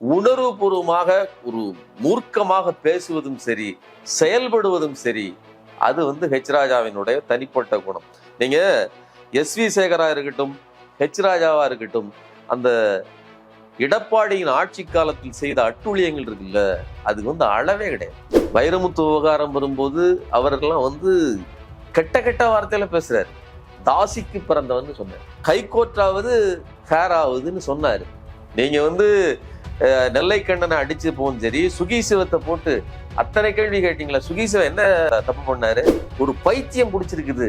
உணர்வுபூர்வமாக ஒரு மூர்க்கமாக பேசுவதும் சரி செயல்படுவதும் சரி அது வந்து ஹெச் ராஜாவினுடைய தனிப்பட்ட குணம். நீங்க எஸ் வி சேகரா இருக்கட்டும் ஹெச் ராஜாவா இருக்கட்டும் அந்த எடப்பாடியின் ஆட்சி காலத்தில் செய்த அட்டூழியங்கள் இருக்குல்ல அது வந்து அளவே கிடையாது. வைரமுத்து விவகாரம் வரும்போது அவர்கள்லாம் வந்து கெட்ட கெட்ட வார்த்தையில பேசுறாரு. தாசிக்கு பிறந்தவன் சொன்னார். ஹைகோர்ட்டாவது ஃபேர் ஆகுதுன்னு சொன்னாரு. நீங்க வந்து நெல்லைக்கண்ணனை நெல்லை கண்ணனை அடிச்சு போகும் சரி சுகி சிவத்தை போட்டு அத்தனை கேள்வி கேட்டீங்களா? சுகி சிவன் என்ன தப்பு பண்ணாரு? ஒரு பைத்தியம் பிடிச்சிருக்குது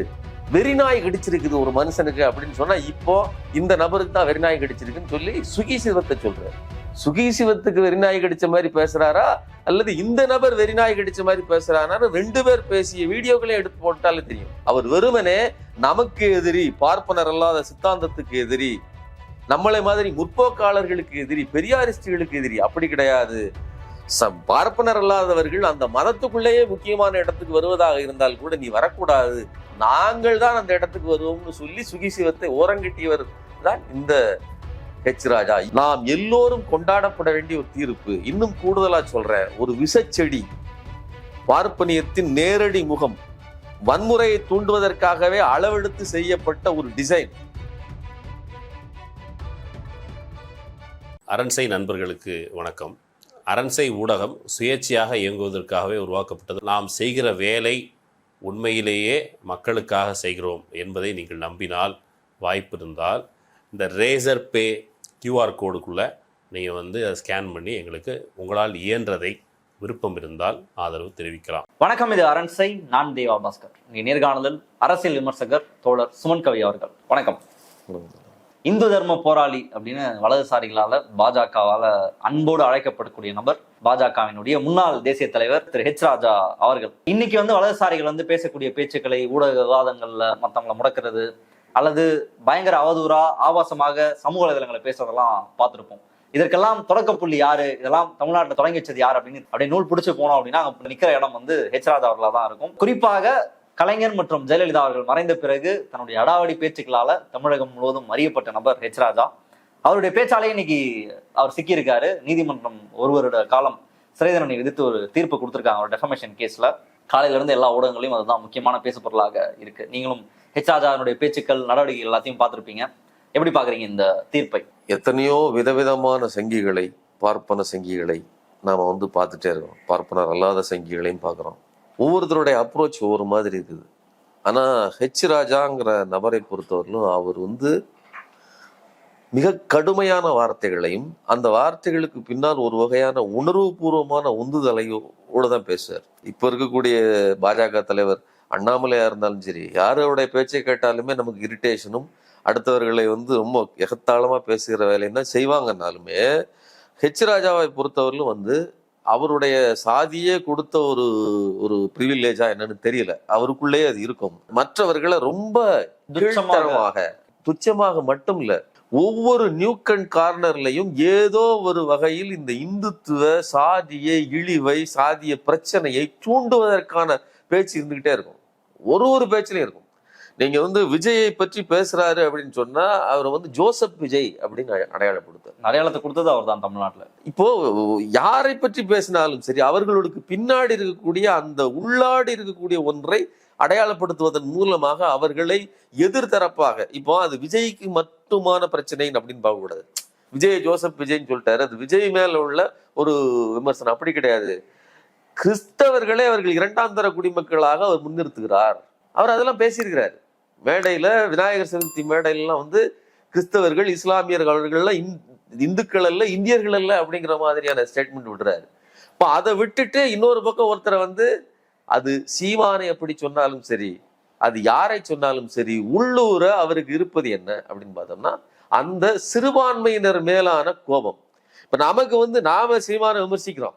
வெறிநாய் கடிச்சிருக்குது ஒரு மனுஷனுக்கு அப்படின்னு சொன்னா இப்போ இந்த நபருக்கு தான் வெறிநாய் கடிச்சிருக்குன்னு சொல்லி சுகி சிவத்தை சொல்றாரு. சுகி சிவத்துக்கு வெறிநாய் கடிச்ச மாதிரி பேசுறாரா? அல்லது இந்த நபர் வெறிநாய் கடிச்ச மாதிரி பேசுறாரு ரெண்டு பேர் பேசிய வீடியோக்களையும் எடுத்து போட்டாலே தெரியும். அவர் வெறுமனே நமக்கு எதிரி பார்ப்பனர் அல்லாத சித்தாந்தத்துக்கு எதிரி நம்மளை மாதிரி முற்போக்காளர்களுக்கு எதிரி பெரியாரிஸ்டுகளுக்கு எதிரி அப்படி கிடையாது. சம் பார்ப்பனர் அல்லாதவர்கள் அந்த மதத்துக்குள்ளேயே முக்கியமான இடத்துக்கு வருவதாக இருந்தால் கூட நீ வரக்கூடாது. நாங்கள் தான் அந்த இடத்துக்கு வருவோம்னு சொல்லி சுகி சிவத்தை ஓரங்கட்டியவர் தான் இந்த ஹெச் ராஜா. நாம் எல்லோரும் கொண்டாடப்பட வேண்டிய ஒரு தீர்ப்பு. இன்னும் கூடுதலா சொல்றேன். ஒரு விசச்செடி பார்ப்பனியத்தின் நேரடி முகம் வன்முறையை தூண்டுவதற்காகவே அளவெடுத்து செய்யப்பட்ட ஒரு டிசைன் அரண்சை நண்பர்களுக்கு வணக்கம். அரண்சை ஊடகம் சுயேட்சையாக இயங்குவதற்காகவே உருவாக்கப்பட்டது. நாம் செய்கிற வேலை உண்மையிலேயே மக்களுக்காக செய்கிறோம் என்பதை நீங்கள் நம்பினால் வாய்ப்பு இருந்தால் இந்த ரேசர் பே கியூஆர் கோடுக்குள்ளே நீங்கள் வந்து அதை ஸ்கேன் பண்ணி எங்களுக்கு உங்களால் இயன்றதை விருப்பம் இருந்தால் ஆதரவு தெரிவிக்கலாம். வணக்கம் இது அரண்சை நான் தேவா பாஸ்கர். நேர்காணலில் அரசியல் விமர்சகர் தோழர் சுமன் கவி அவர்கள். வணக்கம். இந்து தர்ம போராளி அப்படின்னு வலதுசாரிகளால பாஜகவால அன்போடு அழைக்கப்படக்கூடிய நபர் பாஜகவினுடைய முன்னாள் தேசிய தலைவர் திரு ஹெச் ராஜா அவர்கள். இன்னைக்கு வந்து வலதுசாரிகள் வந்து பேசக்கூடிய பேச்சுக்களை ஊடக விவாதங்கள்ல மத்தவங்களை முடக்கிறது அல்லது பயங்கர அவதூறா ஆபாசமாக சமூக வலைதளங்களை பேசுறதெல்லாம் பார்த்துருப்போம். இதற்கெல்லாம் தொடக்க புள்ளி யாரு? இதெல்லாம் தமிழ்நாட்டில் தொடங்கி வச்சது யார் அப்படின்னு அப்படியே நூல் பிடிச்சு போனோம் அப்படின்னா அங்க நிக்கிற இடம் வந்து ஹெச் ராஜா அவர்களா தான் இருக்கும். குறிப்பாக கலைஞர் மற்றும் ஜெயலலிதா அவர்கள் மறைந்த பிறகு தன்னுடைய அடாவடி பேச்சுக்களால தமிழகம் முழுவதும் அறியப்பட்ட நபர் ஹெச் ராஜா. அவருடைய பேச்சாலே இன்னைக்கு அவர் சிக்கியிருக்காரு. நீதிமன்றம் ஒரு வருட காலம் சிறை தண்டனை விதித்து ஒரு தீர்ப்பு கொடுத்திருக்காங்க அவர் டெஃபமேஷன் கேஸ்ல காலையில இருந்து எல்லா ஊடகங்களையும் அதுதான் முக்கியமான பேசுபொருளாக இருக்கு. நீங்களும் ஹெச் ராஜாவினுடைய பேச்சுக்கள் நடவடிக்கைகள் எல்லாத்தையும் பார்த்துருப்பீங்க. எப்படி பாக்குறீங்க இந்த தீர்ப்பை? எத்தனையோ விதவிதமான சங்கிகளை பார்ப்பன சங்கிகளை நாம வந்து பார்த்துட்டே இருக்கோம். பார்ப்பனர் அல்லாத சங்கிகளையும் பார்க்குறோம். ஒவ்வொருத்தருடைய அப்ரோச் ஒவ்வொரு மாதிரி இருக்குது. ஆனா ஹெச் ராஜாங்கிற நபரை பொறுத்தவரையிலும் அவர் வந்து மிக கடுமையான வார்த்தைகளையும் அந்த வார்த்தைகளுக்கு பின்னால் ஒரு வகையான உணர்வுபூர்வமான உந்துதலையோடு தான் பேசுவார். இப்ப இருக்கக்கூடிய பாஜக தலைவர் அண்ணாமலையா இருந்தாலும் சரி யாரோடைய பேச்சை கேட்டாலுமே நமக்கு இரிட்டேஷனும் அடுத்தவர்களை வந்து ரொம்ப எகத்தாளமா பேசுகிற வேலைன்னா செய்வாங்கன்னாலுமே ஹெச் ராஜாவை பொறுத்தவரையிலும் வந்து அவருடைய சாதியே கொடுத்த ஒரு ஒரு ப்ரிவில்லேஜா என்னன்னு தெரியல. அவருக்குள்ளேயே அது இருக்கும். மற்றவர்களை ரொம்ப கீழ்த்தரமாக துச்சமாக மட்டும் இல்ல ஒவ்வொரு நியூக்கன் கார்னர்லையும் ஏதோ ஒரு வகையில் இந்த இந்துத்துவ சாதிய இழிவை சாதிய பிரச்சனையை தூண்டுவதற்கான பேச்சு இருந்துகிட்டே இருக்கும். ஒரு ஒரு பேச்சிலையும் இருக்கும். நீங்க வந்து விஜயை பற்றி பேசுறாரு அப்படின்னு சொன்னா அவர் வந்து ஜோசப் விஜய் அப்படின்னு அடை- அடையாளப்படுத்தார் அடையாளத்தை கொடுத்தது அவர் தான் தமிழ்நாட்டுல. இப்போ யாரை பற்றி பேசினாலும் சரி அவர்களுக்கு பின்னாடி இருக்கக்கூடிய அந்த உள்ளாடி இருக்கக்கூடிய ஒன்றை அடையாளப்படுத்துவதன் மூலமாக அவர்களை எதிர்த்தரப்பாக இப்போ அது விஜய்க்கு மட்டுமான பிரச்சனை அப்படின்னு பார்க்க கூடாது விஜய் ஜோசப் விஜய்ன்னு சொல்லிட்டாரு. அது விஜய் மேல உள்ள ஒரு விமர்சனம். அப்படி கிடையாது. கிறிஸ்தவர்களே அவர்கள் இரண்டாம் தர குடிமக்களாக அவர் முன்னிறுத்துகிறார். அவர் அதெல்லாம் பேசியிருக்கிறார். மேடையில விநாயகர் சதுர்த்தி மேடையிலலாம் வந்து கிறிஸ்தவர்கள் இஸ்லாமியர்கள் அவர்கள்லாம் இந்- இந்துக்கள் அல்ல இந்தியர்கள் அல்ல அப்படிங்கிற மாதிரியான ஸ்டேட்மெண்ட் விடுறாரு. இப்போ அதை விட்டுட்டு இன்னொரு பக்கம் ஒருத்தரை வந்து அது சீமானை எப்படி சொன்னாலும் சரி அது யாரை சொன்னாலும் சரி உள்ளூர அவருக்கு இருப்பது என்ன அப்படின்னு பார்த்தோம்னா அந்த சிறுபான்மையினர் மேலான கோபம். இப்ப நமக்கு வந்து நாம சீமானை விமர்சிக்கிறோம்.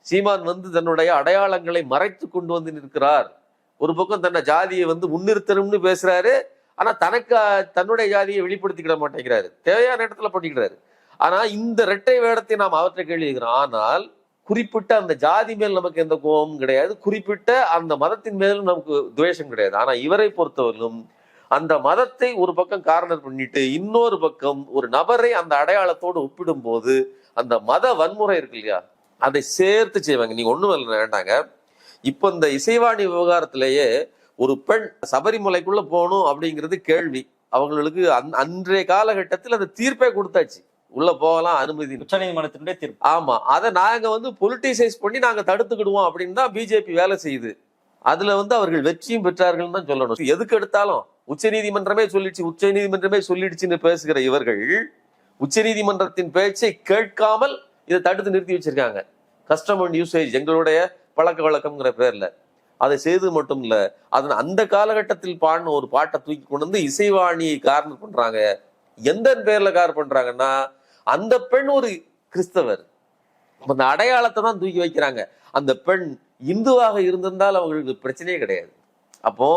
சீமான் வந்து தன்னுடைய அடையாளங்களை மறைத்து கொண்டு வந்து நிற்கிறார். ஒரு பக்கம் தன்னை ஜாதியை வந்து முன்னிறுத்தணும்னு பேசுறாரு ஆனா தனக்கு தன்னுடைய ஜாதியை வெளிப்படுத்திக்கிட மாட்டேங்கிறாரு. தேவையான இடத்துல பண்ணிக்கிறாரு. ஆனா இந்த இரட்டை வேடத்தை நாம் அவற்றை கேள்விக்கிறோம் ஆனால் குறிப்பிட்ட அந்த ஜாதி மேல் நமக்கு எந்த கோபமும் கிடையாது. குறிப்பிட்ட அந்த மதத்தின் மேலும் நமக்கு துவேஷம் கிடையாது. ஆனா இவரை பொறுத்தவரையிலும் அந்த மதத்தை ஒரு பக்கம் கார்னர் பண்ணிட்டு இன்னொரு பக்கம் ஒரு நபரை அந்த அடையாளத்தோடு ஒப்பிடும்போது அந்த மத வன்முறை இருக்கு இல்லையா? அதை சேர்த்து செய்வாங்க. நீங்க ஒண்ணும் இல்லை வேண்டாங்க. இப்போ இந்த இசைவாணி விவகாரத்திலேயே ஒரு பெண் சபரிமலைக்குள்ள போகணும் அப்படிங்கிறது கேள்வி. அவங்களுக்கு அன்- அன்றைய காலகட்டத்தில் அந்த தீர்ப்பே கொடுத்தாச்சு. உள்ள போகலாம் அனுமதி உச்சநீதிமன்றத்தினுடைய தீர்ப்பு. ஆமா. அதை நாங்க வந்து பொலிட்டிசைஸ் பண்ணி நாங்க தடுத்துக்கிடுவோம் அப்படின்னு தான் பிஜேபி வேலை செய்யுது. அதுல வந்து அவர்கள் வெற்றியும் பெற்றார்கள் தான் சொல்லணும். எதுக்கு எடுத்தாலும் உச்சநீதிமன்றமே சொல்லிடுச்சு உச்சநீதிமன்றமே சொல்லிடுச்சுன்னு பேசுகிற இவர்கள் உச்சநீதிமன்றத்தின் பேச்சை கேட்காமல் இதை தடுத்து நிறுத்தி வச்சிருக்காங்க. கஸ்டம் அண்ட் யூசேஜ் எங்களுடைய பழக்க வழக்கம்ங்கிற பேர்ல. அதை செய்து மட்டும் இல்ல அதன் அந்த காலகட்டத்தில் பாடின ஒரு பாட்டை தூக்கி கொண்டு வந்து இசைவாணியை காரணம் பண்றாங்க. எந்த பேர்ல கார் பண்றாங்கன்னா அந்த பெண் ஒரு கிறிஸ்தவர். அந்த அடையாளத்தை தான் தூக்கி வைக்கிறாங்க. அந்த பெண் இந்துவாக இருந்திருந்தால் அவங்களுக்கு பிரச்சனையே கிடையாது. அப்போ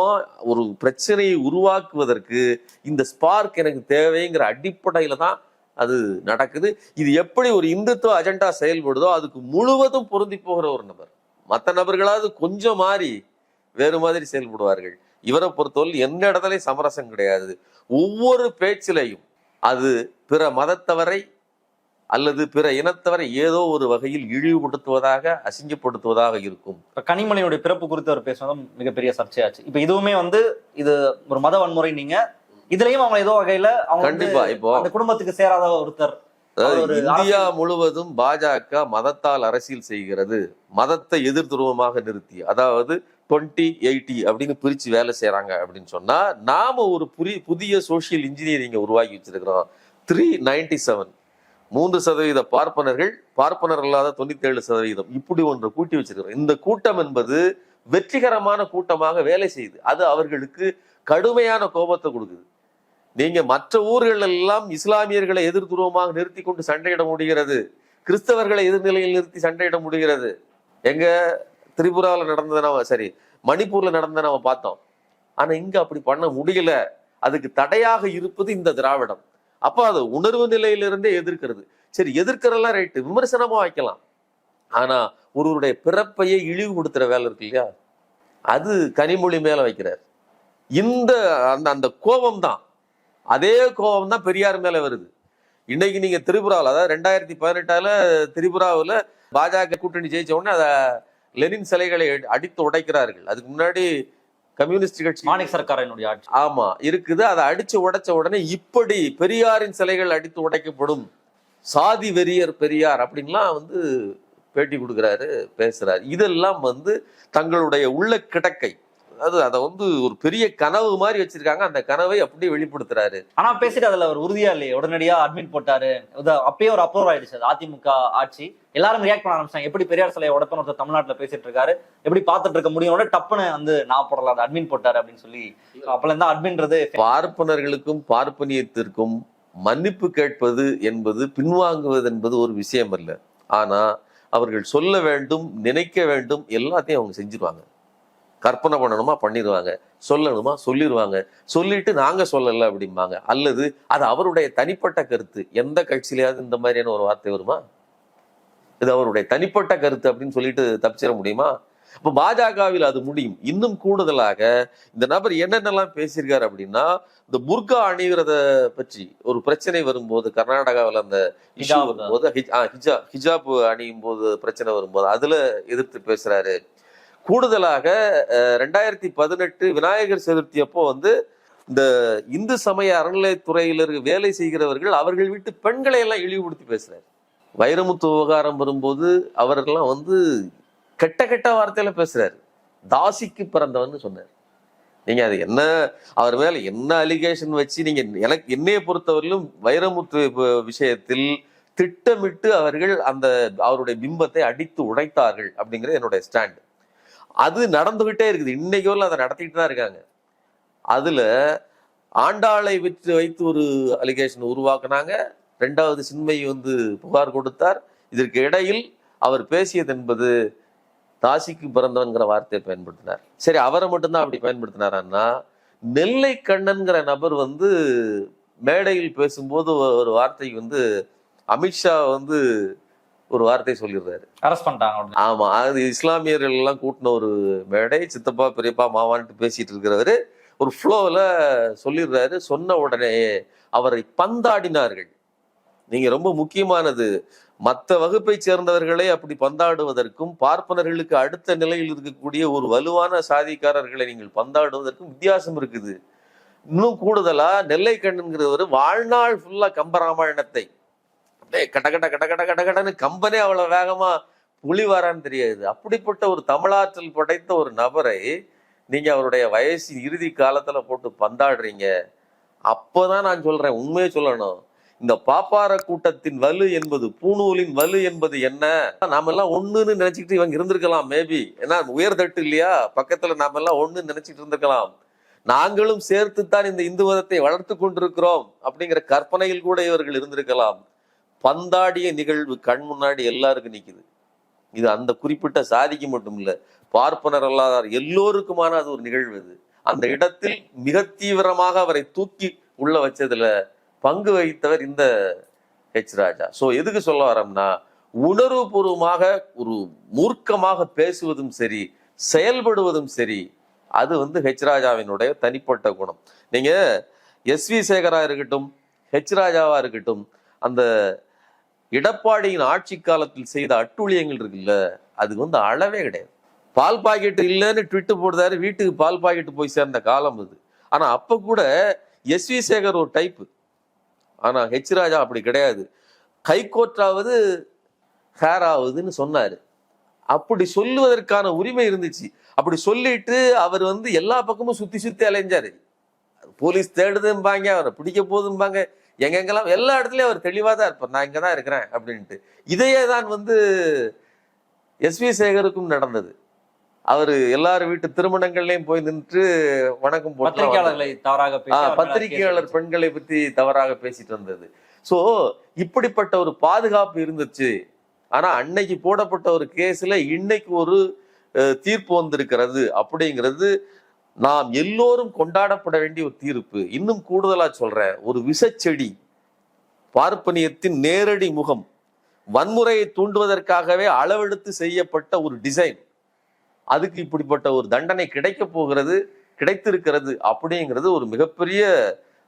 ஒரு பிரச்சனையை உருவாக்குவதற்கு இந்த ஸ்பார்க் எனக்கு தேவைங்கிற அடிப்படையில தான் அது நடக்குது. இது எப்படி ஒரு இந்துத்துவ அஜெண்டா செயல்படுதோ அதுக்கு முழுவதும் பொருந்தி போகிற ஒரு நபர். மற்ற நபர்களாவது கொஞ்சம் மாறி வேறு மாதிரி செயல்படுவார்கள். இவரை பொறுத்தவரை எந்த இடத்துலயும் சமரசம் கிடையாது. ஒவ்வொரு பேச்சிலையும் அது பிற மதத்தவரை அல்லது பிற இனத்தவரை ஏதோ ஒரு வகையில் இழிவுபடுத்துவதாக அசிங்கப்படுத்துவதாக இருக்கும். இப்ப கனிமொழியுடைய பிறப்பு குறித்து அவர் பேசுனதும் மிகப்பெரிய சர்ச்சையாச்சு. இப்ப இதுவுமே வந்து இது ஒரு மத வன்முறை நீங்க இதுலயும் அவங்க ஏதோ வகையில அவங்க கண்டிப்பா. இப்போ அந்த குடும்பத்துக்கு சேராத ஒருத்தர். அதாவது இந்தியா முழுவதும் பாஜக மதத்தால் அரசியல் செய்கிறது மதத்தை எதிர் துருவமாக நிறுத்தி அதாவது டுவெண்ட்டி எயிட்டி அப்படின்னு பிரிச்சு வேலை செய்யறாங்க அப்படின்னு சொன்னா நாம ஒரு புரி புதிய சோசியல் இன்ஜினியரிங்கை உருவாக்கி வச்சிருக்கிறோம். த்ரீ நைன்டி செவன் மூன்று சதவீத பார்ப்பனர்கள் பார்ப்பனர் அல்லாத தொண்ணூத்தி ஏழு சதவீதம். இப்படி ஒன்று கூட்டி வச்சிருக்கிறோம். இந்த கூட்டம் என்பது வெற்றிகரமான கூட்டமாக வேலை செய்யுது. அது அவர்களுக்கு கடுமையான கோபத்தை கொடுக்குது. நீங்க மற்ற ஊர்கள் எல்லாம் இஸ்லாமியர்களை எதிர்த்துருவமாக நிறுத்தி கொண்டு சண்டையிட முடிகிறது. கிறிஸ்தவர்களை எதிர்நிலையில் நிறுத்தி சண்டையிட முடிகிறது. எங்க திரிபுராவில் நடந்ததை நாம சரி மணிப்பூர்ல நடந்ததை நாம பார்த்தோம். ஆனா இங்க அப்படி பண்ண முடியல. அதுக்கு தடையாக இருப்பது இந்த திராவிடம். அப்போ அது உணர்வு நிலையிலிருந்தே எதிர்க்கிறது. சரி எதிர்க்கிறதெல்லாம் ரைட்டு விமர்சனமா வைக்கலாம். ஆனா ஒருவருடைய பிறப்பையே இழிவுபடுத்துற வேலை இருக்கு இல்லையா? அது கனிமொழி மேல வைக்கிறார். இந்த அந்த அந்த கோபம் தான் அதே கோபம் தான் பெரியார் மேல வருது. இன்னைக்கு நீங்க திரிபுராவில் அதாவது ரெண்டாயிரத்தி பதினெட்டால திரிபுராவில் பாஜக கூட்டணி ஜெயிச்ச உடனே அதை லெனின் சிலைகளை அடித்து உடைக்கிறார்கள். அதுக்கு முன்னாடி கம்யூனிஸ்ட் கட்சி மாணிக் சர்க்காரினுடைய ஆட்சி. ஆமா இருக்குது. அதை அடிச்சு உடைச்ச உடனே இப்படி பெரியாரின் சிலைகள் அடித்து உடைக்கப்படும். சாதி வெறியர் பெரியார் அப்படின்லாம் வந்து பேட்டி கொடுக்குறாரு பேசுறாரு. இதெல்லாம் வந்து தங்களுடைய உள்ள கிடக்கை. அதாவது அதை வந்து ஒரு பெரிய கனவு மாதிரி வச்சிருக்காங்க. அந்த கனவை அப்படியே வெளிப்படுத்துறாரு. ஆனா பேசிட்டு அதுல அவர் உறுதியா இல்லையே. உடனடியா அட்மிட் போட்டாரு. அப்பயே ஒரு அப்ரூவ் ஆயிடுச்சு அது அதிமுக ஆட்சி. எல்லாரும் ரியாக்ட் பண்ண ஆரம்பிச்சாங்க. எப்படி பெரியார் சிலையை உடப்பன ஒருத்தர் தமிழ்நாட்டுல பேசிட்டு இருக்காரு. எப்படி பார்த்துட்டு இருக்க முடியும் டப்புன்னு வந்து நான் போடலாம் அது அட்மின் போட்டாரு அப்படின்னு சொல்லி அப்பல இருந்தா அட்மின்றது பார்ப்பனர்களுக்கும் பார்ப்பனியத்திற்கும் மன்னிப்பு கேட்பது என்பது பின்வாங்குவது என்பது ஒரு விஷயம் அல்ல. ஆனா அவர்கள் சொல்ல வேண்டும் நினைக்க வேண்டும் எல்லாத்தையும் அவங்க செஞ்சிருவாங்க. கற்பனை பண்ணணுமா? பண்ணிடுவாங்க சொல்லணுமா? சொல்லிடுவாங்க சொல்லிட்டு நாங்க சொல்லல அப்படிம்பாங்க. அல்லது அது அவருடைய தனிப்பட்ட கருத்து. எந்த கட்சியிலயாவது இந்த மாதிரியான ஒரு வார்த்தை வருமா? இது அவருடைய தனிப்பட்ட கருத்து அப்படின்னு சொல்லிட்டு தப்பிச்சிட முடியுமா? அப்ப பாஜகவில் அது முடியும். இன்னும் கூடுதலாக இந்த நபர் என்னென்னலாம் பேசியிருக்காரு அப்படின்னா இந்த புர்கா அணிகிறத பற்றி ஒரு பிரச்சனை வரும்போது கர்நாடகாவில் அந்த இஷ்யூ. வரும்போது ஹிஜ்- ஆ, ஹிஜாப் ஹிஜாப் அணியும் போது பிரச்சனை வரும்போது அதுல எதிர்த்து பேசுறாரு. கூடுதலாக ரெண்டாயிரத்தி பதினெட்டு விநாயகர் சதுர்த்தி அப்போ வந்து இந்த இந்து சமய அறநிலையத்துறையில் இருக்க வேலை செய்கிறவர்கள் அவர்கள் வீட்டு பெண்களை எல்லாம் இழிவுபடுத்தி பேசுறாரு. வைரமுத்து விவகாரம் வரும்போது அவர்கள்லாம் வந்து கெட்ட கெட்ட வார்த்தையில பேசுறாரு. தாசிக்கு பிறந்தவன்னு சொன்னார். நீங்க அது என்ன அவர் மேல என்ன அலிகேஷன் வச்சு நீங்க எனக்கு என்னைய பொறுத்தவரையிலும் வைரமுத்து விஷயத்தில் திட்டமிட்டு அவர்கள் அந்த அவருடைய பிம்பத்தை அடித்து உடைத்தார்கள் அப்படிங்கிறது என்னுடைய ஸ்டாண்ட் அது நடந்துகிட்டே இருக்குது. இன்னைக்கு வரல அதை நடத்திட்டு தான் இருக்காங்க. அதுல ஆண்டாளை விற்று வைத்து ஒரு அலிகேஷன் உருவாக்குனாங்க. ரெண்டாவது சின்மை வந்து புகார் கொடுத்தார். இதற்கு இடையில் அவர் பேசியது என்பது தாசிக்கு பிறந்தவன்கிற வார்த்தையை பயன்படுத்தினார். சரி அவரை மட்டும்தான் அப்படி பயன்படுத்தினாரான்னா நெல்லை கண்ணன்கிற நபர் வந்து மேடையில் பேசும்போது ஒரு- ஒரு வார்த்தை வந்து அமித்ஷா வந்து ஒரு வார்த்தை சொல்லிடுறாரு. அரெஸ்ட் பண்ணிட்டாங்க ஆமா அது இஸ்லாமியர்கள் எல்லாம் கூட்டின ஒரு மேடை சித்தப்பா பெரியப்பா மாவான்ட்டு பேசிட்டு இருக்கிறவரு ஒரு ஃப்ளோவில் சொல்லிடுறாரு. சொன்ன உடனே அவரை பந்தாடினார்கள். நீங்க ரொம்ப முக்கியமானது. மற்ற வகுப்பை சேர்ந்தவர்களே அப்படி பந்தாடுவதற்கும் பார்ப்பனர்களுக்கு அடுத்த நிலையில் இருக்கக்கூடிய ஒரு வலுவான சாதிக்காரர்களை நீங்கள் பந்தாடுவதற்கும் வித்தியாசம் இருக்குது. இன்னும் கூடுதலா நெல்லை கண்ணுங்கிறவர் வாழ்நாள் ஃபுல்லா கம்பராமாயணத்தை அப்படியே கட கட கட கட கட கடன்னு கம்பனே அவ்வளவு வேகமா புலி வரான்னு தெரியாது. அப்படிப்பட்ட ஒரு தமிழாற்றல் படைத்த ஒரு நபரை நீங்க அவருடைய வயசு இறுதி காலத்துல போட்டு பந்தாடுறீங்க. அப்போதான் நான் சொல்றேன் உண்மையை சொல்லணும். இந்த பாப்பார கூட்டத்தின் வலு என்பது பூணூலின் வலு என்பது என்ன? நாம எல்லாம் ஒண்ணுன்னு நினைச்சிட்டு இவங்க இருந்திருக்கலாம் மேபி. ஏன்னா உயர்தட்டு இல்லையா? பக்கத்துல நாம எல்லாம் ஒண்ணுன்னு நினைச்சிட்டு இருந்திருக்கலாம். நாங்களும் சேர்த்துத்தான் இந்த இந்து மதத்தை வளர்த்து கொண்டிருக்கிறோம் அப்படிங்கிற கற்பனையில் கூட இவர்கள் இருந்திருக்கலாம். பந்தாடிய நிகழ்வு கண் முன்னாடி எல்லாருக்கும் நிக்குது. இது அந்த குறிப்பிட்ட சாதிக்கு மட்டும் இல்ல பார்ப்பனர் அல்லாதார் எல்லோருக்குமான அது ஒரு நிகழ்வு இது. அந்த இடத்தில் மிக தீவிரமாக அவரை தூக்கி உள்ள வச்சதுல பங்கு வகித்தவர் இந்த ஹெச் ராஜா. ஸோ எதுக்கு சொல்ல வரோம்னா உணர்வுபூர்வமாக ஒரு மூர்க்கமாக பேசுவதும் சரி செயல்படுவதும் சரி அது வந்து ஹெச் ராஜாவினுடைய தனிப்பட்ட குணம். நீங்க எஸ் வி சேகரா இருக்கட்டும் ஹெச் ராஜாவா இருக்கட்டும் அந்த எடப்பாடியின் ஆட்சி காலத்தில் செய்த அட்டூழியங்கள் இருக்குல்ல அதுக்கு வந்து அளவே கிடையாது. பால் பாக்கெட் இல்லைன்னு ட்விட்டு போடுறாரு வீட்டுக்கு பால் பாக்கெட் போய் சேர்ந்த காலம் அது. ஆனால் அப்போ கூட எஸ் வி சேகர் ஒரு டைப்பு ஆனா ஹெச் ராஜா அப்படி கிடையாது. ஹைகோர்ட்டாவது ஹேர் ஆகுதுன்னு சொன்னார். அப்படி சொல்லுவதற்கான உரிமை இருந்துச்சு. அப்படி சொல்லிட்டு அவர் வந்து எல்லா பக்கமும் சுற்றி சுற்றி அலைஞ்சார். போலீஸ் தேடுதும்பாங்க அவரை பிடிக்க போதும்பாங்க. எங்கெங்கெல்லாம் எல்லா இடத்துலயும் அவர் தெளிவா தான் இருப்பார். நான் இங்க தான் இருக்கிறேன் அப்படின்ட்டு. இதையே தான் வந்து எஸ் வி சேகருக்கும் நடந்தது. அவர் எல்லார் வீட்டு திருமணங்கள்லயும் போய் நின்று வணக்கம் பத்திரிகையாளர்களை தவறாக பத்திரிகையாளர் பெண்களை பத்தி தவறாக பேசிட்டு வந்தது. சோ இப்படிப்பட்ட ஒரு பாதுகாப்பு இருந்துச்சு. ஆனா அன்னைக்கு போடப்பட்ட ஒரு கேஸ்ல இன்னைக்கு ஒரு தீர்ப்பு வந்திருக்கிறது அப்படிங்கிறது நாம் எல்லோரும் கொண்டாடப்பட வேண்டிய ஒரு தீர்ப்பு. இன்னும் கூடுதலாக சொல்கிறேன் ஒரு விஷச்செடி பார்ப்பனியத்தின் நேரடி முகம் வன்முறையை தூண்டுவதற்காகவே அளவெடுத்து செய்யப்பட்ட ஒரு டிசைன். அதுக்கு இப்படிப்பட்ட ஒரு தண்டனை கிடைக்க போகிறது கிடைத்திருக்கிறது அப்படிங்கிறது ஒரு மிகப்பெரிய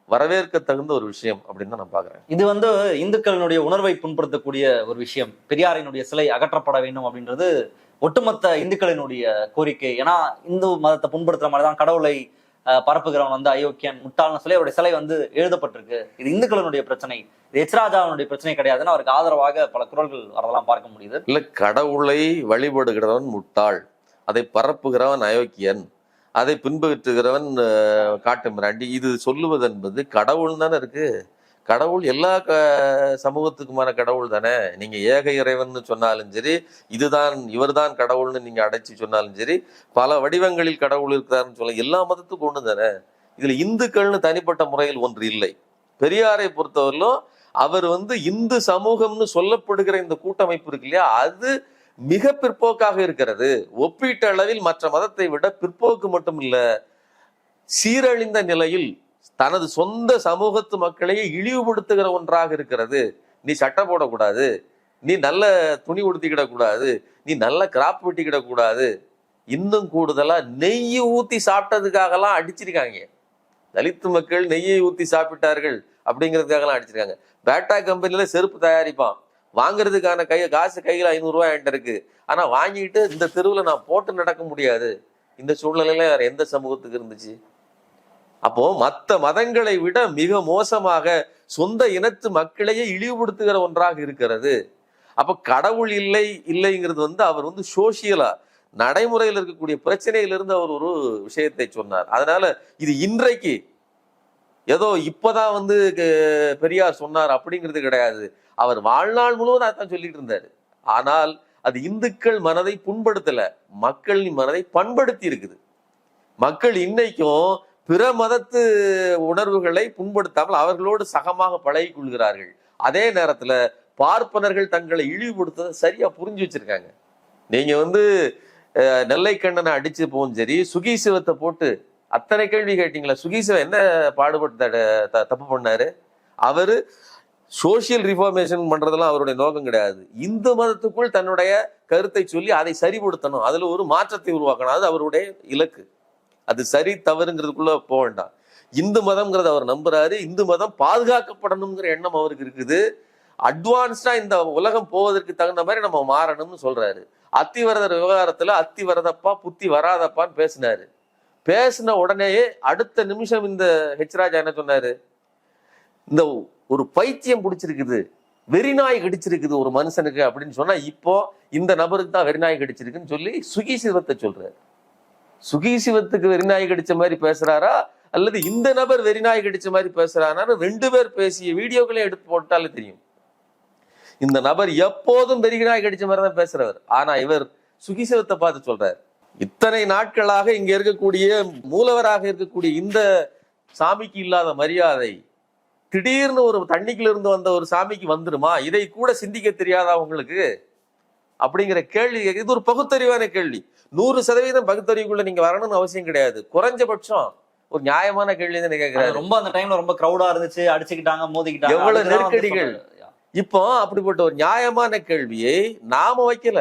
வரவேற்க தகுந்த ஒரு விஷயம் அப்படின்னு தான் நான் பாக்குறேன் இது வந்து இந்துக்களினுடைய உணர்வை புண்படுத்தக்கூடிய ஒரு விஷயம். பெரியாரினுடைய சிலை அகற்றப்பட வேண்டும் அப்படின்றது ஒட்டுமொத்த இந்துக்களினுடைய கோரிக்கை. ஏன்னா இந்து மதத்தை புண்படுத்துற மாதிரி தான் கடவுளை பரப்புகிறவன் வந்து அயோக்கியன் முட்டாள்னு சொல்லி அவருடைய சிலை வந்து எழுதப்பட்டிருக்கு. இது இந்துக்களினுடைய பிரச்சனை. இது எச்ராஜாவினுடைய பிரச்சனை கிடையாதுன்னு அவருக்கு ஆதரவாக பல குரல்கள் வரதெல்லாம் பார்க்க முடியுது. இல்ல கடவுளை வழிபடுகிறவன் முட்டாள். அதை பரப்புகிறவன் அயோக்கியன். அதை பின்பற்றுகிறவன் காட்டு மிராண்டி. இது சொல்லுவது என்பது கடவுள் தானே இருக்கு. கடவுள் எல்லா க- சமூகத்துக்குமான கடவுள் தானே. நீங்க ஏக இறைவன் சொன்னாலும் சரி இதுதான் இவர்தான் கடவுள்னு நீங்க அடைச்சி சொன்னாலும் சரி பல வடிவங்களில் கடவுள் இருக்கிறாருன்னு சொல்ல எல்லா மதத்துக்கும் ஒன்று தானே. இதுல இந்துக்கள்னு தனிப்பட்ட முறையில் ஒன்று இல்லை. பெரியாரை பொறுத்தவரையிலும் அவர் வந்து இந்து சமூகம்னு சொல்லப்படுகிற இந்த கூட்டமைப்பு இருக்கு இல்லையா அது மிக பிற்போக்காக இருக்கிறது. ஒப்பீட்டு அளவில் மற்ற மதத்தை விட பிற்போக்கு மட்டும் இல்ல சீரழிந்த நிலையில் தனது சொந்த சமூகத்து மக்களையே இழிவுபடுத்துகிற ஒன்றாக இருக்கிறது. நீ சட்டை போடக்கூடாது. நீ நல்ல துணி உடுத்திக்கிடக்கூடாது. நீ நல்ல கிராப் வெட்டிக்கிடக்கூடாது. இன்னும் கூடுதலா நெய் ஊத்தி சாப்பிட்டதுக்காகலாம் அடிச்சிருக்காங்க. தலித்து மக்கள் நெய்யை ஊத்தி சாப்பிட்டார்கள் அப்படிங்கிறதுக்காகலாம் அடிச்சிருக்காங்க. பேட்டா கம்பெனில செருப்பு தயாரிப்பான். வாங்குறதுக்கான கை காசு கையில் ஐநூறு என்கிட்ட இருக்கு. ஆனா வாங்கிட்டு இந்த தெருவுல நான் போட்டு நடக்க முடியாது. இந்த சூழ்நிலையில் வேறு எந்த சமூகத்துக்கு இருந்துச்சு? அப்போ மற்ற மதங்களை விட மிக மோசமாக சொந்த இனத்து மக்களையே இழிவுபடுத்துகிற ஒன்றாக இருக்கிறது. அப்ப கடவுள் இல்லை இல்லைங்கிறது வந்து அவர் வந்து சோசியலா நடைமுறையில் இருக்கக்கூடிய பிரச்சனையிலிருந்து அவர் ஒரு விஷயத்தை சொன்னார். அதனால இது இன்றைக்கு ஏதோ இப்பதான் வந்து பெரியார் சொன்னார் அப்படிங்கிறது கிடையாது. அவர் வாழ்நாள் முழுவதும் அதான் சொல்லிட்டு இருந்தாரு. ஆனால் அது இந்துக்கள் மனதை புண்படுத்தல மக்களின் மனதை பண்படுத்தி இருக்குது. மக்கள் இன்னைக்கும் பிற மதத்து உணர்வுகளை புண்படுத்தாமல் அவர்களோடு சகமாக பழகி கொள்கிறார்கள். அதே நேரத்துல பார்ப்பனர்கள் தங்களை இழிவுபடுத்துவதை சரியா புரிஞ்சு வச்சிருக்காங்க. நீங்க வந்து நெல்லைக்கண்ணனை அடிச்சு போவும் சரி சுகீசிவத்தை போட்டு அத்தனை கேள்வி கேட்டீங்களா? சுகீசிவன் என்ன பாடுபட்டு த- தப்பு பண்ணாரு? அவரு சோசியல் ரிஃபார்மேஷன் பண்றதெல்லாம் அவருடைய நோக்கம் கிடையாது. இந்து மதத்துக்குள் தன்னுடைய கருத்தை சொல்லி அதை சரிபடுத்தணும். அதுல ஒரு மாற்றத்தை உருவாக்கணும். அது அவருடைய இலக்கு. அது சரி தவறுங்கிறதுக்குள்ள போக வேண்டாம். இந்து மதம்ங்கிறத அவர் நம்புறாரு. இந்து மதம் பாதுகாக்கப்படணுங்கிற எண்ணம் அவருக்கு இருக்குது. அட்வான்ஸ்டா இந்த உலகம் போவதற்கு தகுந்த மாதிரி நம்ம மாறணும்னு சொல்றாரு. அத்திவரதர் விவகாரத்துல அத்திவரதப்பா புத்தி வராதப்பான்னு பேசினாரு. பேசின உடனேயே அடுத்த நிமிஷம் இந்த ஹெச் ராஜா என்ன சொன்னாரு? இந்த ஒரு பைத்தியம் பிடிச்சிருக்குது. வெறிநாய் கடிச்சிருக்குது ஒரு மனுஷனுக்கு அப்படின்னு சொன்னா இப்போ இந்த நபருக்கு தான் வெறிநாய் கடிச்சிருக்குன்னு சொல்லி சுகி சிவத்தை சொல்றாரு. சுகீசிவத்துக்கு வெறிநாய் கடிச்ச மாதிரி பேசுறாரா? அல்லது இந்த நபர் வெறிநாய் கடிச்ச மாதிரி பேசுறாரு ரெண்டு பேர் பேசிய வீடியோக்களையும் எடுத்து போட்டாலே தெரியும். இந்த நபர் எப்போதும் வெறிநாய் கடிச்ச மாதிரி தான் பேசுறவர். ஆனா இவர் சுகி சிவத்தை பார்த்து சொல்றாரு. இத்தனை நாட்களாக இங்க இருக்கக்கூடிய மூலவராக இருக்கக்கூடிய இந்த சாமிக்கு இல்லாத மரியாதை திடீர்னு ஒரு தண்ணிக்குள்ள இருந்து வந்த ஒரு சாமிக்கு வந்துருமா? இதை கூட சிந்திக்க தெரியாதா உங்களுக்கு? அப்படிங்கிற கேள்வி இது ஒரு பகுத்தறிவான கேள்வி. நூறு சதவீதம் பகுத்தறிவுக்குள்ள நீங்க வரணும்னு அவசியம் கிடையாது. குறைஞ்சபட்சம் ஒரு நியாயமான கேள்வி தான் கேட்கிறாரு ரொம்ப அந்த டைம்ல ரொம்ப கிரௌடா இருந்துச்சு அடிச்சுக்கிட்டாங்க மோதிக்கிட்டாங்க எவ்வளவு நெருக்கடிகள். இப்போ அப்படிப்பட்ட ஒரு நியாயமான கேள்வியை நாம வைக்கல.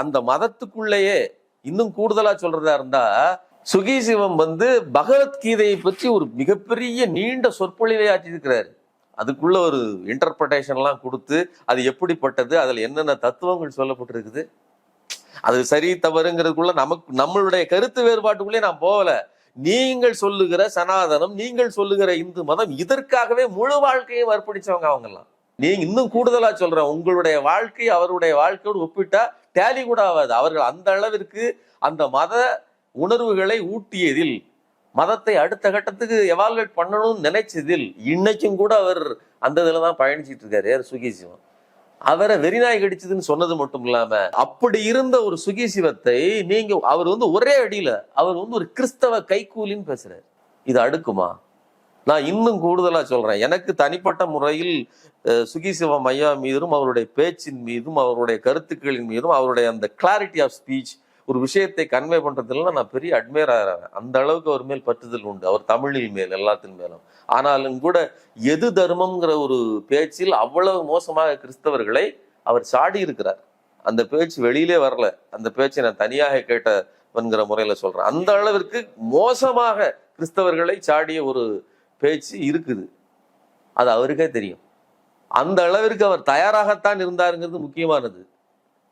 அந்த மதத்துக்குள்ளேயே இன்னும் கூடுதலா சொல்றதா இருந்தா சுகி சிவம் வந்து பகவத்கீதையை பற்றி ஒரு மிகப்பெரிய நீண்ட சொற்பொழிவை ஆற்றியிருக்கிறாரு. அதுக்குள்ள ஒரு இன்டர்பிரடேஷன்லாம் கொடுத்து அது எப்படிப்பட்டது அதுல என்னென்ன தத்துவங்கள் சொல்லப்பட்டிருக்குது? அது சரி தவறுங்கிறதுக்குள்ள நமக்கு நம்மளுடைய கருத்து வேறுபாட்டுக்குள்ளே நான் போகல. நீங்கள் சொல்லுகிற சனாதனம் நீங்கள் சொல்லுகிற இந்து மதம் இதற்காகவே முழு வாழ்க்கையும் அர்ப்பணிச்சவங்க அவங்கெல்லாம். நீங்க இன்னும் கூடுதலா சொல்றேன் உங்களுடைய வாழ்க்கை அவருடைய வாழ்க்கையோடு ஒப்பிட்டா டேலி கூட ஆகாது. அவர்கள் அந்த அளவிற்கு அந்த மத உணர்வுகளை ஊட்டியதில் மதத்தை அடுத்த கட்டத்துக்கு எவால்வேட் பண்ணணும்னு நினைச்சதில் இன்னைக்கும் கூட அவர் அந்த இதில் தான் பயணிச்சிட்டு இருக்காரு. யார் சுகி சிவன். அவரை வெறிநாய் கடிச்சதுன்னு சொன்னது மட்டும் இல்லாம அப்படி இருந்த ஒரு சுகி சிவத்தை நீங்க அவர் வந்து ஒரே அடியில அவர் வந்து ஒரு கிறிஸ்தவ கைக்கூலின்னு பேசுறாரு. இது அடுக்குமா? நான் இன்னும் கூடுதலா சொல்றேன். எனக்கு தனிப்பட்ட முறையில் சுகிசிவம் சுகி ஐயா மீதும் அவருடைய பேச்சின் மீதும் அவருடைய கருத்துக்களின் மீதும் அவருடைய அந்த கிளாரிட்டி ஆஃப் ஸ்பீச் ஒரு விஷயத்தை கன்வே பண்றதுல நான் பெரிய அட்மையர் ஆகிறேன் அந்த அளவுக்கு அவர் மேல் பற்றுதல் உண்டு. அவர் தமிழில் மேல் எல்லாத்தின் மேலும். ஆனாலும் கூட எது தர்மம்ங்கிற ஒரு பேச்சில் அவ்வளவு மோசமாக கிறிஸ்தவர்களை அவர் சாடி இருக்கிறார். அந்த பேச்சு வெளியிலே வரல. அந்த பேச்சை நான் தனியாக கேட்டவன்கிற முறையில சொல்றேன். அந்த அளவிற்கு மோசமாக கிறிஸ்தவர்களை சாடிய ஒரு பேச்சு இருக்குது. அது அவருக்கே தெரியும். அந்த அளவிற்கு அவர் தயாராகத்தான் இருந்தாருங்கிறது முக்கியமானது.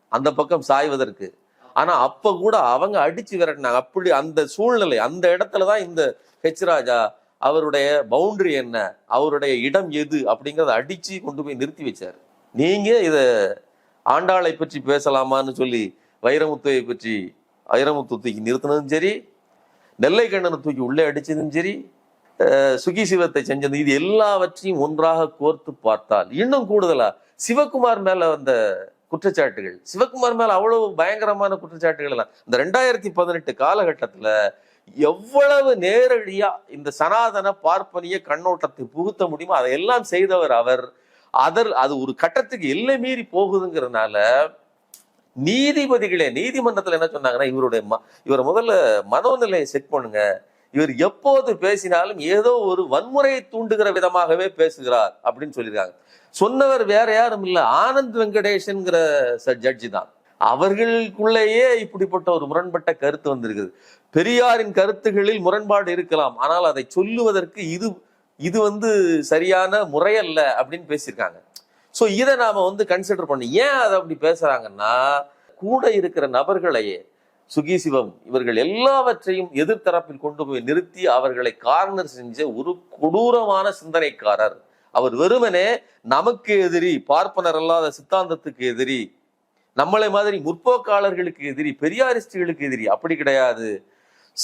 அந்த பக்கம் சாய்வதற்கு. ஆனா அப்ப கூட அவங்க அடிச்சு விரட்டினாங்க. அப்படி அந்த சூழ்நிலை அந்த இடத்துலதான் இந்த ஹெச் ராஜா அவருடைய பவுண்டரி என்ன அவருடைய இடம் எது அப்படிங்கறத அடிச்சு கொண்டு போய் நிறுத்தி வச்சாரு. நீங்க இத ஆண்டாளை பற்றி பேசலாமான்னு சொல்லி வைரமுத்துவை பற்றி வைரமுத்து தூக்கி நிறுத்தினதும் சரி நெல்லை கண்ணனை தூக்கி உள்ளே அடிச்சதும் சரி சுகி சிவத்தை செஞ்சது இது எல்லாவற்றையும் ஒன்றாக கோர்த்து பார்த்தால் இன்னும் கூடுதலா சிவகுமார் மேல வந்த குற்றச்சாட்டுகள். சிவகுமார் மேல அவ்வளவு பயங்கரமான குற்றச்சாட்டுகள் எல்லாம். இந்த ரெண்டாயிரத்தி பதினெட்டு காலகட்டத்துல எவ்வளவு நேரடியா இந்த சனாதன பார்ப்பனிய கண்ணோட்டத்தை புகுத்த முடியுமோ அதையெல்லாம் செய்தவர் அவர். அதர் அது ஒரு கட்டத்துக்கு எல்லை மீறி போகுதுங்கிறதுனால நீதிபதிகளே நீதிமன்றத்துல என்ன சொன்னாங்கன்னா இவருடைய ம- இவரை முதல்ல மனோநிலையை செக் பண்ணுங்க. இவர் எப்போது பேசினாலும் ஏதோ ஒரு வன்முறையை தூண்டுகிற விதமாகவே பேசுகிறார் அப்படின்னு சொல்லியிருக்காங்க. சொன்னவர் வேற யாரும் இல்லை. ஆனந்த் வெங்கடேஷன்ங்கிற ஜட்ஜி தான். அவர்களுக்குள்ளேயே இப்படிப்பட்ட ஒரு முரண்பட்ட கருத்து வந்திருக்குது. பெரியாரின் கருத்துகளில் முரண்பாடு இருக்கலாம். ஆனால் அதை சொல்லுவதற்கு இது இது வந்து சரியான முறையல்ல அப்படின்னு பேசியிருக்காங்க. ஸோ இதை நாம வந்து கன்சிடர் பண்ணி ஏன் அதை அப்படி பேசுறாங்கன்னா கூட இருக்கிற நபர்களையே சுகிசிவம். இவர்கள் எல்லாவற்றையும் எதிர்த்தரப்பில் கொண்டு போய் நிறுத்தி அவர்களை கார்னர் செஞ்ச ஒரு கொடூரமான சிந்தனைக்காரர். அவர் வெறுமனே நமக்கு எதிரி பார்ப்பனர் அல்லாத சித்தாந்தத்துக்கு எதிரி நம்மளை மாதிரி முற்போக்காளர்களுக்கு எதிரி பெரியாரிஸ்டுகளுக்கு எதிரி அப்படி கிடையாது.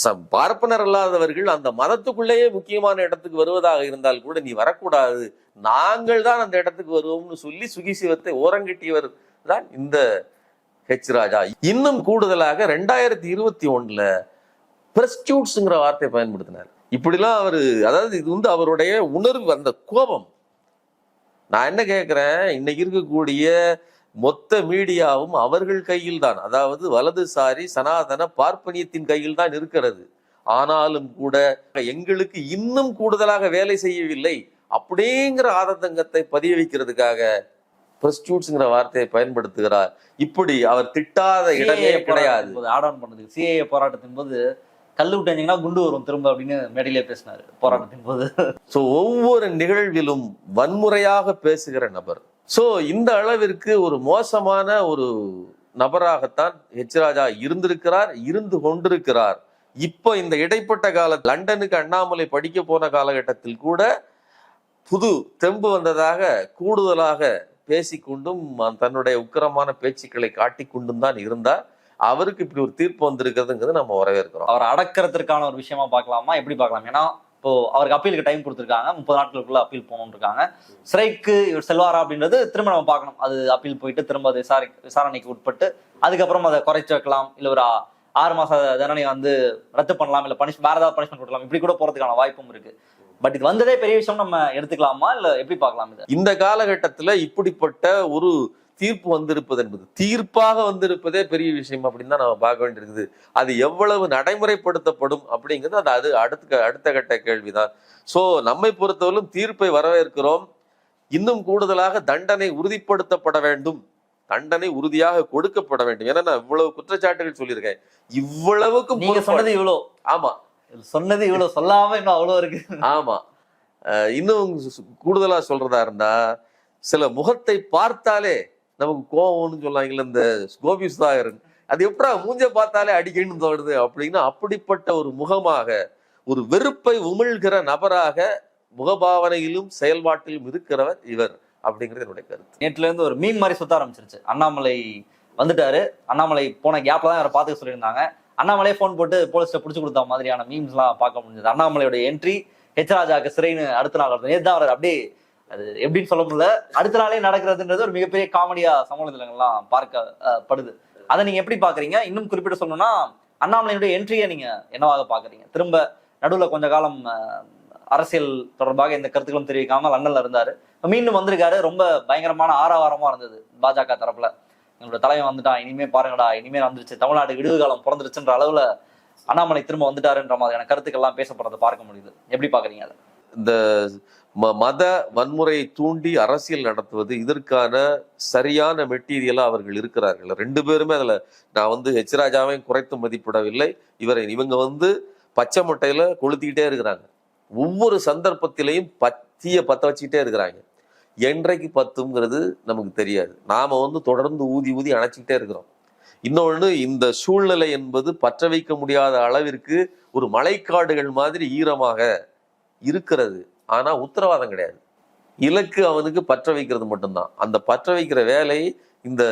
ச- பார்ப்பனர் அல்லாதவர்கள் அந்த மதத்துக்குள்ளேயே முக்கியமான இடத்துக்கு வருவதாக இருந்தால் கூட நீ வரக்கூடாது. நாங்கள் தான் அந்த இடத்துக்கு வருவோம்னு சொல்லி சுகி சிவத்தை ஓரங்கட்டியவர் தான் இந்த ஹெச் ராஜா. இன்னும் கூடுதலாக ரெண்டாயிரத்தி இருபத்தி ஒன்றில் பிரஸ்டியூட்ஸுங்கிற வார்த்தையை பயன்படுத்தினார். இப்படிலாம் அவர் அதாவது இது வந்து அவருடைய உணர்வு அந்த கோபம். நான் என்ன கேட்குறேன் இன்னைக்கு இருக்கக்கூடிய மொத்த மீடியாவும் அவர்கள் கையில் தான். அதாவது வலதுசாரி சனாதன பார்ப்பனியத்தின் கையில் தான் இருக்கிறது. ஆனாலும் கூட எங்களுக்கு இன்னும் கூடுதலாக வேலை செய்யவில்லை. அப்படிங்கிற ஆதங்கத்தை பதிய வைக்கிறதுக்காக பிரஸ்டியூட்ஸ்ங்கிற வார்த்தையை பயன்படுத்துகிறார். இப்படி அவர் திட்டாத இடமே கிடையாது. ஆட் ஆன் பண்ணதுக்கு சிஏஏ போராட்டத்தின் போது கல்லு விட்டீங்கன்னா குண்டு வரும் திரும்ப அப்படின்னு மேடையிலே பேசினாரு போராட்டத்தின் போது. சோ ஒவ்வொரு நிகழ்விலும் வன்முறையாக பேசுகிற நபர். சோ இந்த அளவிற்கு ஒரு மோசமான ஒரு நபராகத்தான் ஹெச் ராஜா இருந்திருக்கிறார் இருந்து கொண்டிருக்கிறார். இப்போ இந்த இடைப்பட்ட கால லண்டனுக்கு அண்ணாமலை படிக்க போன காலகட்டத்தில் கூட புது தெம்பு வந்ததாக கூடுதலாக பேசிக்கொண்டும் தன்னுடைய உக்கிரமான பேச்சுக்களை காட்டிக்கொண்டும் தான் இருந்தார் அவருக்கு இப்படி ஒரு தீர்ப்பு வந்திருக்கிறதுங்கிறது நம்ம வரவேற்கிறோம். அவரை அடக்கிறதுக்கான ஒரு விஷயமா பார்க்கலாமா? எப்படி பார்க்கலாம்? ஏன்னா இப்போ அவருக்கு அப்பீலுக்கு டைம் கொடுத்துருக்காங்க. முப்பது நாட்களுக்குள்ள அப்பீல் போகணும்னு இருக்காங்க. சிறைக்கு இவர் செல்வாரா அப்படின்றது திரும்ப நம்ம பார்க்கணும். அது அப்பீல் போயிட்டு திரும்ப அது விசாரி விசாரணைக்கு உட்பட்டு அதுக்கப்புறம் அதை குறைச்சி வைக்கலாம். இல்ல ஒரு ஆறு மாச தண்டனை வந்து ரத்து பண்ணலாம். இல்ல பனிஷ் வேற ஏதாவது பனிஷ்மெண்ட் கொடுக்கலாம். இப்படி கூட போறதுக்கான வாய்ப்பும் இருக்கு. பட் இது வந்ததே பெரிய விஷயம் நம்ம எடுத்துக்கலாமா? இல்ல எப்படி பார்க்கலாம் இது? இந்த காலகட்டத்துல இப்படிப்பட்ட ஒரு தீர்ப்பு வந்திருப்பது என்பது தீர்ப்பாக வந்திருப்பதே பெரிய விஷயம் அப்படின்னு தான் நம்ம பார்க்க வேண்டியிருக்குது. அது எவ்வளவு நடைமுறைப்படுத்தப்படும் அப்படிங்கிறது அது அது அடுத்த அடுத்த கட்ட கேள்விதான். சோ நம்மை பொறுத்தவரையிலும் தீர்ப்பை வரவேற்கிறோம். இன்னும் கூடுதலாக தண்டனை உறுதிப்படுத்தப்பட வேண்டும். தண்டனை உறுதியாக கொடுக்கப்பட வேண்டும். ஏன்னா நான் இவ்வளவு குற்றச்சாட்டுகள் சொல்லியிருக்கேன். இவ்வளவுக்கும் நீங்க சொன்னது இவ்வளோ ஆமா. சொன்னது இவ்வளவு சொல்லாம இன்னும் அவ்வளவு இருக்கு. ஆமா. அஹ் இன்னும் சு- கூடுதலா சொல்றதா இருந்தா சில முகத்தை பார்த்தாலே நமக்கு கோவம்னு சொல்லுவாங்கல்ல இந்த கோபி சுதாகரன் அது எப்படா மூஞ்ச பார்த்தாலே அடிக்கணும்னு தோணுது அப்படின்னா அப்படிப்பட்ட ஒரு முகமாக ஒரு வெறுப்பை உமிழ்கிற நபராக முகபாவனையிலும் செயல்பாட்டிலும் இருக்கிறவர் இவர் அப்படிங்கிறது என்னுடைய கருத்து. நேற்றுல இருந்து ஒரு மீம் மாதிரி சுத்த ஆரம்பிச்சிருச்சு. அண்ணாமலை வந்துட்டாரு. அண்ணாமலை போன கேப்ல தான் அவரை பார்த்துக்க சொல்லியிருந்தாங்க. அண்ணாமலையே ஃபோன் போட்டு போலீஸ்ல புடிச்சு கொடுத்த மாதிரியான மீம்ஸ் எல்லாம் பார்க்க முடிஞ்சது. அண்ணாமலையோட என்ட்ரி ஹெச் ராஜாக்கு சிறைன்னு அடுத்த நாள் வருது. தான் அவர் அப்படியே அது எப்படின்னு சொல்ல முடியல. அடுத்த நாளே நடக்கிறதுன்றது ஒரு மிகப்பெரிய காமெடியா சமூக வலைதளங்கள்லாம் பார்க்க படுது அதை நீங்க எப்படி பாக்குறீங்க இன்னும் குறிப்பிட்டு சொல்லணும்னா அண்ணாமலையுடைய என்ட்ரியை நீங்க என்னவாக பாக்குறீங்க திரும்ப நடுவுல கொஞ்ச காலம் அரசியல் தொடர்பாக எந்த கருத்துக்களும் தெரிவிக்காம லண்டன்ல இருந்தாரு. மீண்டும் வந்திருக்காரு. ரொம்ப பயங்கரமான ஆரவாரமா இருந்தது பாஜக தரப்புல. எங்களோட தலைவன் வந்துட்டான் இனிமே பாருங்கடா இனிமே வந்துருச்சு. தமிழ்நாடு விடுவு காலம் பிறந்துருச்சுன்ற அளவுல அண்ணாமலை திரும்ப வந்துட்டாருன்ற மாதிரியான கருத்துக்கள்லாம் பேசப்படுறத பார்க்க முடியுது. எப்படி பாக்குறீங்க அதை? இந்த ம- மத வன்முறையை தூண்டி அரசியல் நடத்துவது இதற்கான சரியான மெட்டீரியலா அவர்கள் இருக்கிறார்கள். ரெண்டு பேருமே அதுல நான் வந்து ஹெச் ராஜாவையும் குறைத்து மதிப்பிடவில்லை. இவரை இவங்க வந்து பச்சை முட்டையில கொளுத்திக்கிட்டே இருக்கிறாங்க. ஒவ்வொரு சந்தர்ப்பத்திலையும் பத்திய பத்த வச்சுக்கிட்டே இருக்கிறாங்க. என்றைக்கு பத்துங்கிறது நமக்கு தெரியாது. நாம் வந்து தொடர்ந்து ஊதி ஊதி அணைச்சிக்கிட்டே இருக்கிறோம். இன்னொன்று இந்த சூழ்நிலை என்பது பற்ற வைக்க முடியாத அளவிற்கு ஒரு மழைக்காடுகள் மாதிரி ஈரமாக இருக்கிறது. ஆனால் உத்தரவாதம் கிடையாது. இலக்கு அவனுக்கு பற்ற வைக்கிறது மட்டும்தான். அந்த பற்ற வைக்கிற வேலையை இந்த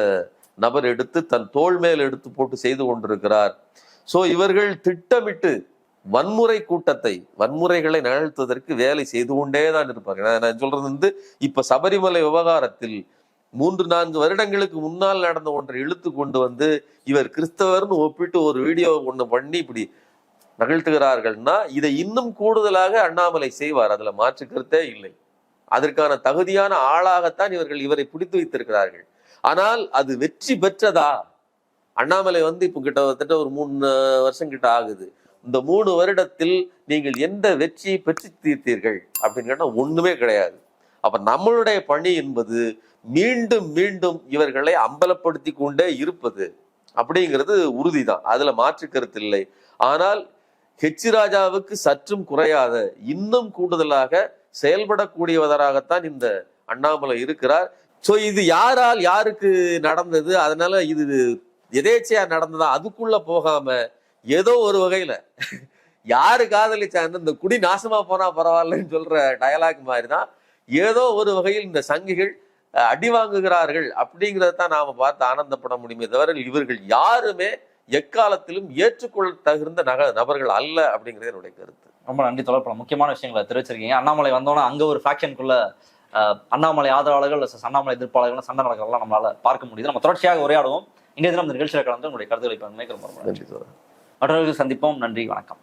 நபர் எடுத்து தன் தோள் மேல் எடுத்து போட்டு செய்து கொண்டிருக்கிறார். ஸோ இவர்கள் திட்டமிட்டு வன்முறை கூட்டத்தை வன்முறைகளை நிகழ்த்துவதற்கு வேலை செய்து கொண்டே தான் நான் சொல்றது வந்து இப்ப சபரிமலை விவகாரத்தில் மூன்று நான்கு வருடங்களுக்கு முன்னால் நடந்த ஒன்றை இழுத்து கொண்டு வந்து இவர் கிறிஸ்தவர்னு ஒப்பிட்டு ஒரு வீடியோ ஒண்ணு பண்ணி இப்படி நகழ்த்துகிறார்கள்னா இதை இன்னும் கூடுதலாக அண்ணாமலை செய்வார். அதுல மாற்று கருத்தே இல்லை. அதற்கான தகுதியான ஆளாகத்தான் இவர்கள் இவரை பிடித்து வைத்திருக்கிறார்கள். ஆனால் அது வெற்றி பெற்றதா? அண்ணாமலை வந்து இப்போ கிட்டத்தட்ட ஒரு மூணு வருஷம் கிட்ட ஆகுது. இந்த மூணு வருடத்தில் நீங்கள் எந்த வெற்றியை பெற்று தீர்த்தீர்கள் அப்படின்னு கேட்டால் ஒண்ணுமே கிடையாது. அப்ப நம்மளுடைய பணி என்பது மீண்டும் மீண்டும் இவர்களை அம்பலப்படுத்தி கொண்டே இருப்பது அப்படிங்கிறது உறுதிதான். அதுல மாற்று கருத்து இல்லை. ஆனால் ஹெச் ராஜாவுக்கு சற்றும் குறையாத இன்னும் கூடுதலாக செயல்படக்கூடியவராகத்தான் இந்த அண்ணாமலை இருக்கிறார். சோ இது யாரால் யாருக்கு நடந்தது? அதனால இது எதேச்சையா நடந்ததா? அதுக்குள்ள போகாம ஏதோ ஒரு வகையில. யாரு காதலிச்சாங்க இந்த குடி நாசமா போனா பரவாயில்லன்னு சொல்ற டயலாக் மாதிரி தான் ஏதோ ஒரு வகையில் இந்த சங்கிகள் அடி வாங்குகிறார்கள் அப்படிங்கிறத தான் நாம பார்த்து ஆனந்தப்பட முடியுமே தவிர இவர்கள் யாருமே எக்காலத்திலும் ஏற்றுக்கொள்ள தகுந்த நக நபர்கள் அல்ல அப்படிங்கிறது என்னுடைய கருத்து. ரொம்ப நன்றி தொடர்பு முக்கியமான விஷயங்களை தெரிவிச்சிருக்கீங்க. அண்ணாமலை வந்தோன்னா அங்க ஒரு ஃபேக்ஷனுக்குள்ள அண்ணாமலை ஆதரவாளர்கள் அண்ணாமலை எதிர்ப்பாளர்கள் சண்டை நடக்கிறதெல்லாம் நம்மளால பார்க்க முடியுது. நம்ம தொடர்ச்சியாக உரையாடுவோம். இன்றைய தினம் இந்த நிகழ்ச்சியில் கலந்து உங்களுடைய கருத்துக்களை பகிர்ந்தமைக்கு ரொம்ப நன்றி. மற்றவர்கள் சந்திப்போம். நன்றி வணக்கம்.